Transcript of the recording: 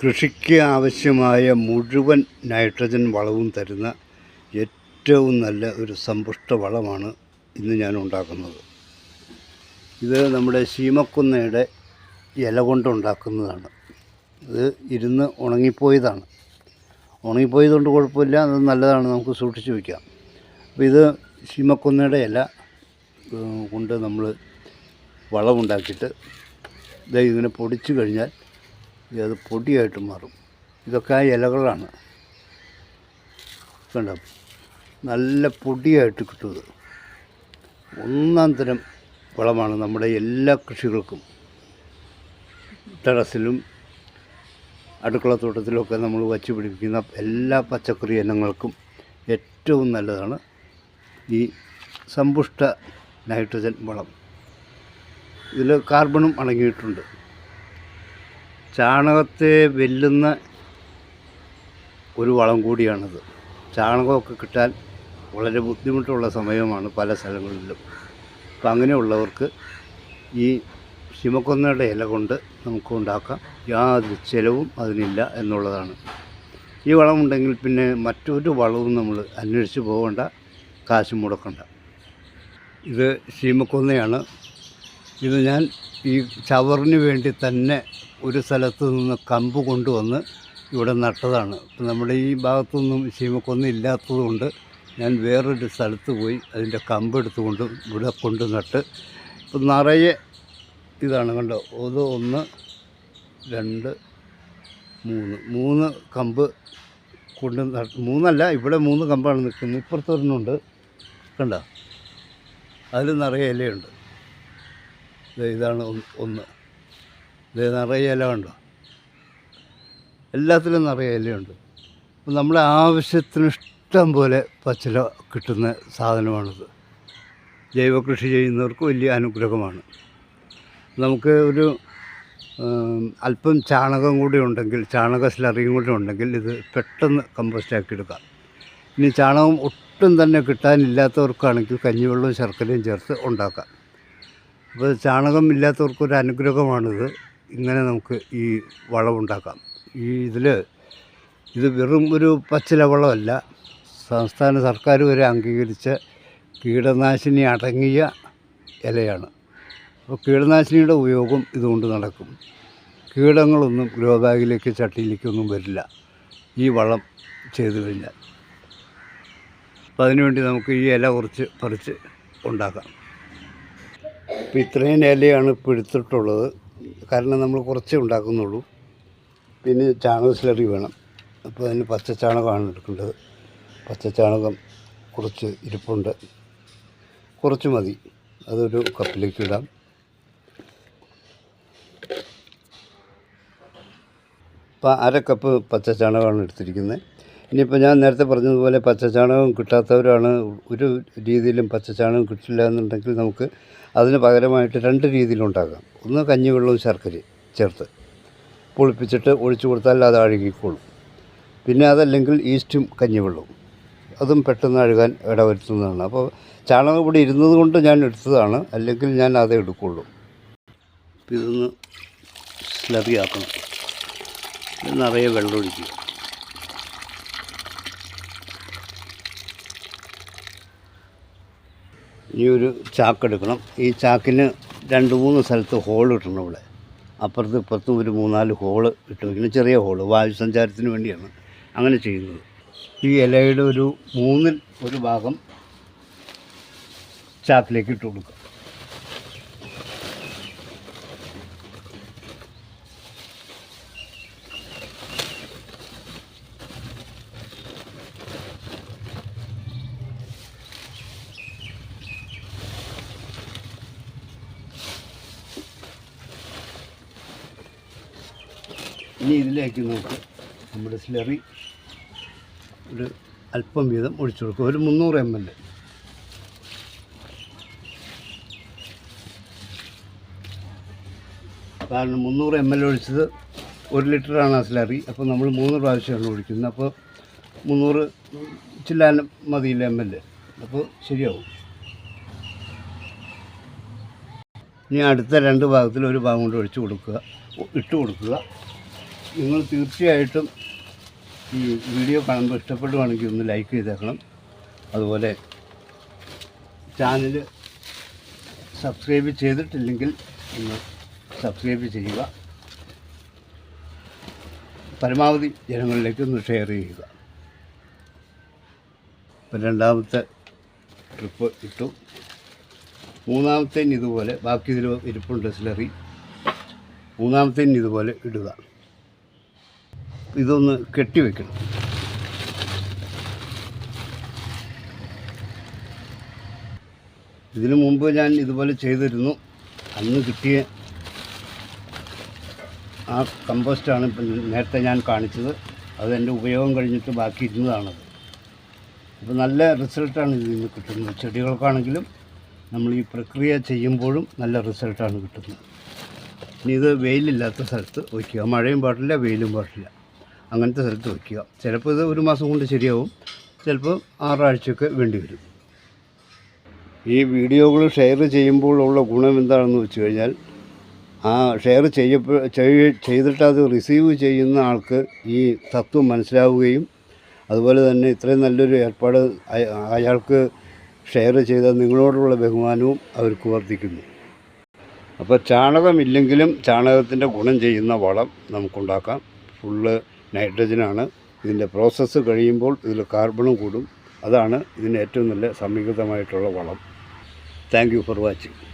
കൃഷിക്ക് ആവശ്യമായ മുഴുവൻ നൈട്രജൻ വളവും തരുന്ന ഏറ്റവും നല്ല ഒരു സമ്പുഷ്ട വളമാണ് ഇന്ന് ഞാൻ ഉണ്ടാക്കുന്നത്. ഇത് നമ്മുടെ ശീമക്കുന്നയുടെ ഇല കൊണ്ടുണ്ടാക്കുന്നതാണ് ഇത് ഇരുന്ന് ഉണങ്ങിപ്പോയതാണ്. ഉണങ്ങിപ്പോയതുകൊണ്ട് കുഴപ്പമില്ല അത് നല്ലതാണ് നമുക്ക് സൂക്ഷിച്ചു വയ്ക്കാം. അപ്പോൾ ഇത് ശീമക്കുന്നയുടെ ഇല കൊണ്ട് നമ്മൾ വളമുണ്ടാക്കിയിട്ട് ഇത് ഇങ്ങനെ പൊടിച്ചു കഴിഞ്ഞാൽ ഇത് പൊടിയായിട്ട് മാറും. ഇതൊക്കെ ആ ഇലകളാണ്. കണ്ട? നല്ല പൊടിയായിട്ട് കിട്ടുന്നത് ഒന്നാം തരം വളമാണ് നമ്മുടെ എല്ലാ കൃഷികൾക്കും. ടെറസിലും അടുക്കളത്തോട്ടത്തിലൊക്കെ നമ്മൾ വച്ച് പിടിപ്പിക്കുന്ന എല്ലാ പച്ചക്കറി ഇനങ്ങൾക്കും ഏറ്റവും നല്ലതാണ് ഈ സമ്പുഷ്ട നൈട്രജൻ വളം. ഇതിൽ കാർബണും അടങ്ങിയിട്ടുണ്ട്. ചാണകത്തെ വെല്ലുന്ന ഒരു വളം കൂടിയാണിത്. ചാണകമൊക്കെ കിട്ടാൻ വളരെ ബുദ്ധിമുട്ടുള്ള സമയമാണ് പല സ്ഥലങ്ങളിലും. അപ്പം അങ്ങനെയുള്ളവർക്ക് ഈ ശിമക്കൊന്നയുടെ ഇല കൊണ്ട് നമുക്ക് ഉണ്ടാക്കാം. യാതൊരു ചിലവും അതിനില്ല എന്നുള്ളതാണ്. ഈ വളമുണ്ടെങ്കിൽ പിന്നെ മറ്റൊരു വളവും നമ്മൾ അന്വേഷിച്ച് പോകേണ്ട കാശ് മുടക്കണ്ട. ഇത് ശീമക്കൊന്നയാണ് ഇത് ഞാൻ ഈ ചവറിന് വേണ്ടി തന്നെ ഒരു സ്ഥലത്ത് നിന്ന് കമ്പ് കൊണ്ടുവന്ന് ഇവിടെ നട്ടതാണ്. ഇപ്പം നമ്മുടെ ഈ ഭാഗത്തൊന്നും ചീമക്കൊന്നും ഇല്ലാത്തതുകൊണ്ട് ഞാൻ വേറൊരു സ്ഥലത്ത് പോയി അതിന്റെ കമ്പ് എടുത്തുകൊണ്ട് ഇവിടെ കൊണ്ട് നട്ട്. ഇപ്പം നിറയെ ഇതാണ് കണ്ടോ? അത് ഒന്ന് രണ്ട് മൂന്ന്. മൂന്ന് കമ്പ് കൊണ്ട് മൂന്നല്ല ഇവിടെ മൂന്ന് കമ്പാണ് നിൽക്കുന്നത്. ഇപ്പുറത്തൊരെണ്ണമുണ്ട്. കണ്ടോ? അതിൽ നിറയെ ഇലയുണ്ട്. ഇതാണ് ഒന്ന് ഇത് നിറയെ ഇല കണ്ടോ? എല്ലാത്തിലും നിറയെ ഇലയുണ്ട്. അപ്പം നമ്മുടെ ആവശ്യത്തിന് ഇഷ്ടം പോലെ പച്ചില കിട്ടുന്ന സാധനമാണിത്. ജൈവകൃഷി ചെയ്യുന്നവർക്ക് വലിയ അനുഗ്രഹമാണ്. നമുക്ക് ഒരു അല്പം ചാണകം കൂടി ഉണ്ടെങ്കിൽ ചാണക സ്ലറിയും കൂടി ഉണ്ടെങ്കിൽ ഇത് പെട്ടെന്ന് കമ്പോസ്റ്റ് ആക്കി എടുക്കാം. ഇനി ചാണകം ഒട്ടും തന്നെ കിട്ടാനില്ലാത്തവർക്കാണെങ്കിൽ കഞ്ഞിവെള്ളവും ശർക്കരയും ചേർത്ത് ഉണ്ടാക്കാം. അപ്പോൾ ചാണകം ഇല്ലാത്തവർക്കൊരു അനുഗ്രഹമാണിത്. ഇങ്ങനെ നമുക്ക് ഈ വളമുണ്ടാക്കാം ഈ ഇതിൽ ഇത് വെറും ഒരു പച്ചില വളമല്ല സംസ്ഥാന സർക്കാർ വരെ അംഗീകരിച്ച കീടനാശിനി അടങ്ങിയ ഇലയാണ്. അപ്പോൾ കീടനാശിനിയുടെ ഉപയോഗം ഇതുകൊണ്ട് നടക്കും. കീടങ്ങളൊന്നും ഗ്രോ ബാഗിലേക്ക് ചട്ടിയിലേക്കൊന്നും വരില്ല. ഈ വളം ചെയ്തു കഴിഞ്ഞാൽ. അപ്പോൾ അതിനുവേണ്ടി നമുക്ക് ഈ ഇല കുറച്ച് പറിച്ച് ഉണ്ടാക്കാം. അപ്പോൾ ഇത്രയും ഇലയാണ് ഇപ്പോൾ എടുത്തിട്ടുള്ളത്. കാരണം നമ്മൾ കുറച്ചേ ഉണ്ടാക്കുന്നുള്ളൂ. പിന്നെ ചാണക സിലറി വേണം. അപ്പോൾ അതിന് പച്ച ചാണകമാണ് എടുക്കേണ്ടത്. പച്ച ചാണകം കുറച്ച് ഇരിപ്പുണ്ട്. കുറച്ച് മതി. അതൊരു കപ്പിലേക്ക് ഇടാം. ഇപ്പോൾ അര കപ്പ് പച്ച ചാണകമാണ് എടുത്തിരിക്കുന്നത്. ഇനിയിപ്പോൾ ഞാൻ നേരത്തെ പറഞ്ഞതുപോലെ പച്ച ചാണകം കിട്ടാത്തവരാണ് ഒരു രീതിയിലും പച്ച ചാണകം കിട്ടില്ല എന്നുണ്ടെങ്കിൽ നമുക്ക് അതിന് പകരമായിട്ട് രണ്ട് രീതിയിലുണ്ടാക്കാം ഒന്ന് കഞ്ഞിവെള്ളവും ശർക്കരയും ചേർത്ത് പുളിപ്പിച്ചിട്ട് ഒഴിച്ചു കൊടുത്താൽ അത് അഴുകിക്കോളും. പിന്നെ അതല്ലെങ്കിൽ ഈസ്റ്റും കഞ്ഞിവെള്ളവും. അതും പെട്ടെന്ന് അഴുകാൻ ഇടവരുത്തുന്നതാണ്. അപ്പോൾ ചാണകം ഇവിടെ ഇരുന്നത് കൊണ്ട് ഞാൻ എടുത്തതാണ്. അല്ലെങ്കിൽ ഞാൻ അതേ എടുക്കുള്ളൂ. ഇതൊന്ന് സ്ലബിയാക്കണം നിറയെ വെള്ളം ഒഴിക്കുക. ഇനി ഒരു ചാക്കെടുക്കണം. ഈ ചാക്കിന് രണ്ട് മൂന്ന് സ്ഥലത്ത് ഹോൾ ഇട്ടണം ഇവിടെ. അപ്പുറത്ത് ഇപ്പുറത്തും ഒരു മൂന്നാൽ ഹോൾ ഇട്ട് വയ്ക്കണം ചെറിയ ഹോൾ വായു സഞ്ചാരത്തിന് വേണ്ടിയാണ് അങ്ങനെ ചെയ്യുന്നത്. ഈ ഇലയുടെ ഒരു മൂന്നിൽ ഒരു ഭാഗം ചാക്കിലേക്ക് ഇട്ട് കൊടുക്കുക. ഇനി ഇതിലേക്ക് നമുക്ക് നമ്മുടെ സ്ലറി ഒരു അല്പം വീതം ഒഴിച്ചു കൊടുക്കുക. ഒരു മുന്നൂറ് എം എൽ കാരണം മുന്നൂറ് എം എൽ ഒഴിച്ചത്. ഒരു ലിറ്ററാണ് ആ സ്ലറി. അപ്പോൾ നമ്മൾ മൂന്ന് പ്രാവശ്യമാണ് ഒഴിക്കുന്നത്. അപ്പോൾ മുന്നൂറ് ചില്ലാൻ മതിയില്ല എം എൽ അപ്പോൾ ശരിയാവും. ഇനി അടുത്ത രണ്ട് ഭാഗത്തിൽ ഒരു ഭാഗം കൊണ്ട് ഒഴിച്ചു കൊടുക്കുക. ഇട്ട് കൊടുക്കുക. നിങ്ങൾ തീർച്ചയായിട്ടും ഈ വീഡിയോ കാണുമ്പോൾ ഇഷ്ടപ്പെടുവാണെങ്കിൽ ഒന്ന് ലൈക്ക് ചെയ്തേക്കണം. അതുപോലെ ചാനൽ സബ്സ്ക്രൈബ് ചെയ്തിട്ടില്ലെങ്കിൽ ഒന്ന് സബ്സ്ക്രൈബ് ചെയ്യുക. പരമാവധി ജനങ്ങളിലേക്ക് ഒന്ന് ഷെയർ ചെയ്യുക. ഇപ്പം രണ്ടാമത്തെ ട്രിപ്പ് ഇട്ടു. മൂന്നാമത്തേന് ഇതുപോലെ ബാക്കി ഇതിൽ ഇരിപ്പുണ്ട് സിലറി മൂന്നാമത്തേന് ഇതുപോലെ ഇടുക. ഇതൊന്ന് കെട്ടിവെക്കണം ഇതിനു മുമ്പ് ഞാൻ ഇതുപോലെ ചെയ്തിരുന്നു. അന്ന് കിട്ടിയ ആ കമ്പോസ്റ്റാണ് നേരത്തെ ഞാൻ കാണിച്ചത്. അത് എന്റെ ഉപയോഗം കഴിഞ്ഞിട്ട് ബാക്കി ഇരുന്നതാണത്. അപ്പോൾ നല്ല റിസൾട്ടാണ് ഇതിൽ നിന്ന് കിട്ടുന്നത്. ചെടികൾക്കാണെങ്കിലും നമ്മൾ ഈ പ്രക്രിയ ചെയ്യുമ്പോഴും നല്ല റിസൾട്ടാണ് കിട്ടുന്നത്. ഇനി ഇത് വെയിലില്ലാത്ത സ്ഥലത്ത് വയ്ക്കുക മഴയും പാടില്ല വെയിലും പാടില്ല. അങ്ങനത്തെ സ്ഥലത്ത് വയ്ക്കുക. ചിലപ്പോൾ ഇത് ഒരു മാസം കൊണ്ട് ശരിയാവും. ചിലപ്പോൾ ആറാഴ്ചയൊക്കെ വേണ്ടി വരും. ഈ വീഡിയോകൾ ഷെയർ ചെയ്യുമ്പോഴുള്ള ഗുണം എന്താണെന്ന് വെച്ച് കഴിഞ്ഞാൽ ആ ഷെയർ ചെയ്യപ്പെ ചെയ്- ചെയ്തിട്ട് അത് റിസീവ് ചെയ്യുന്ന ആൾക്ക് ഈ തത്വം മനസ്സിലാവുകയും അതുപോലെ തന്നെ ഇത്രയും നല്ലൊരു ഏർപ്പാട് അയ- അയാൾക്ക് ഷെയർ ചെയ്ത നിങ്ങളോടുള്ള ബഹുമാനവും അവർക്ക് വർദ്ധിക്കുന്നു. അപ്പോൾ ചാണകമില്ലെങ്കിലും ചാണകത്തിന്റെ ഗുണം ചെയ്യുന്ന വളം നമുക്കുണ്ടാക്കാം. ഫുള്ള് നൈട്രജനാണ്. ഇതിന്റെ പ്രോസസ്സ് കഴിയുമ്പോൾ ഇതിൽ കാർബണും കൂടും. അതാണ് ഇതിന് ഏറ്റവും നല്ല സമീകൃതമായിട്ടുള്ള വളം. Thank for watching.